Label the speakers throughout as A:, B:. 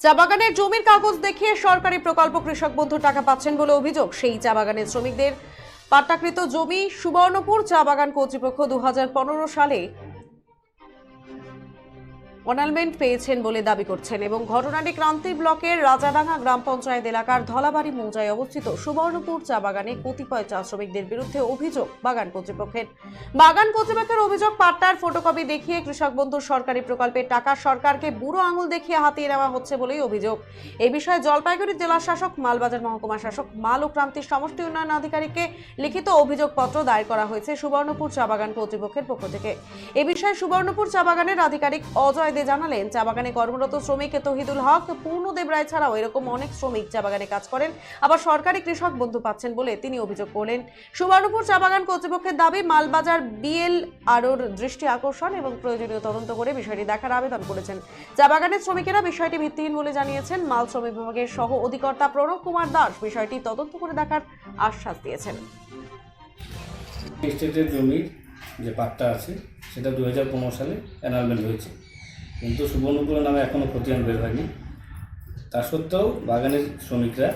A: চা বাগানের জমির কাগজ দেখিয়ে সরকারি প্রকল্প কৃষক বন্ধু টাকা পাচ্ছেন বলে অভিযোগ। সেই চা বাগানের শ্রমিকদের পাট্টাকৃত জমি সুবর্ণপুর চা বাগান কর্তৃপক্ষ দু হাজার পনেরো সালে অনালমেন্ট পেয়েছেন বলে দাবি করছেন এবং ঘটনাটি ক্রান্তি ব্লকের রাজাডাঙ্গা গ্রাম পঞ্চায়েত এলাকার ধলাবাড়ি মৌজায় অবস্থিত সুবর্ণপুর চা বাগানে কতিপয় চা শ্রমিকদের বিরুদ্ধে অভিযোগ বাগান কর্তৃপক্ষের। বাগান কর্তৃপক্ষের অভিযোগ, পাট্টার ফটোকপি দেখিয়ে কৃষক বন্ধু সরকারি প্রকল্পের টাকা সরকারকে বুড়ো আঙুল দেখিয়ে হাতিয়ে নেওয়া হচ্ছে বলেই অভিযোগ। এ বিষয়ে জলপাইগুড়ি জেলা শাসক, মালবাজার মহকুমা শাসক মাল ও ক্রান্তির সমষ্টি উন্নয়ন আধিকারিককে লিখিত অভিযোগপত্র দায়ের করা হয়েছে সুবর্ণপুর চা বাগান কর্তৃপক্ষের পক্ষ থেকে। এ বিষয়ে সুবর্ণপুর চা বাগানের আধিকারিক অজয় দে জানালেন, চা বাগানে কর্মরত শ্রমিক তহিদুল হক। পূর্ণদেব রায় ছাড়াও এরকম অনেক শ্রমিক চা বাগানে কাজ করেন। আবার সরকারি কৃষক বন্ধু পাচ্ছেন বলে তিনি অভিযোগ করলেন। সুবর্ণপুর চা বাগান কর্তৃপক্ষের দাবি, মালবাজার বিএল আরোর দৃষ্টি আকর্ষণ এবং প্রয়োজনীয় তদন্ত করে বিষয়টি দেখার আবেদন করেছেন। চা বাগানের শ্রমিকেরা বিষয়টি ভিত্তিহীন বলে জানিয়েছেন। মাল শ্রমিক বিভাগের সহ অধিকর্তা প্রণব কুমার দাস বিষয়টি তদন্ত করে দেখার আশ্বাস দিয়েছেন।
B: স্টেটের জমির যে পাট্টা আছে, সেটা দু হাজার পনেরো সালে অ্যানালমেন্ট হয়েছে। কিন্তু সুবর্ণপুরের নামে এখনও খতিয়ান বের হয়নি। তা সত্ত্বেও বাগানের শ্রমিকরা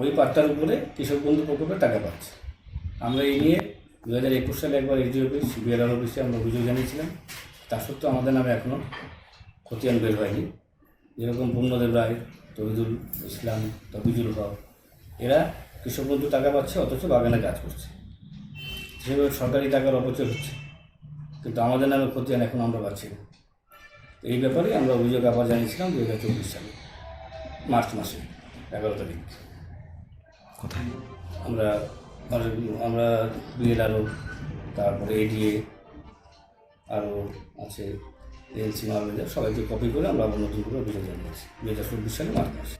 B: ওই পাট্টার উপরে কৃষক বন্ধু প্রকল্পে টাকা পাচ্ছে। আমরা এই নিয়ে দু হাজার একুশ সালে একবার এসডি অফিস, বিআরআর অফিসে আমরা অভিযোগ জানিয়েছিলাম। তা সত্ত্বেও আমাদের নামে এখনও খতিয়ান বের হয়নি। যেরকম পূর্ণদেব রায়, তহিদুল ইসলাম তবিজুল হক, এরা কৃষক বন্ধু টাকা পাচ্ছে, অথচ বাগানে কাজ করছে। সেভাবে সরকারি টাকার অপচয় হচ্ছে। কিন্তু আমাদের নামে খতিয়ান এখন আমরা পাচ্ছি না। এই ব্যাপারে আমরা অভিযোগ আবার জানিয়েছিলাম দু হাজার চব্বিশ সালে মার্চ মাসে এগারো তারিখ।
C: কোথায়?
B: আমরা আমরা- বিএল বিএলআরও তারপরে এডিএ আরও আছে এলসি মালবেজার সবাইকে কপি করে আমরা আবার নতুন করে অভিযোগ জানিয়েছি দু হাজার চব্বিশ সালে মার্চ মাসে।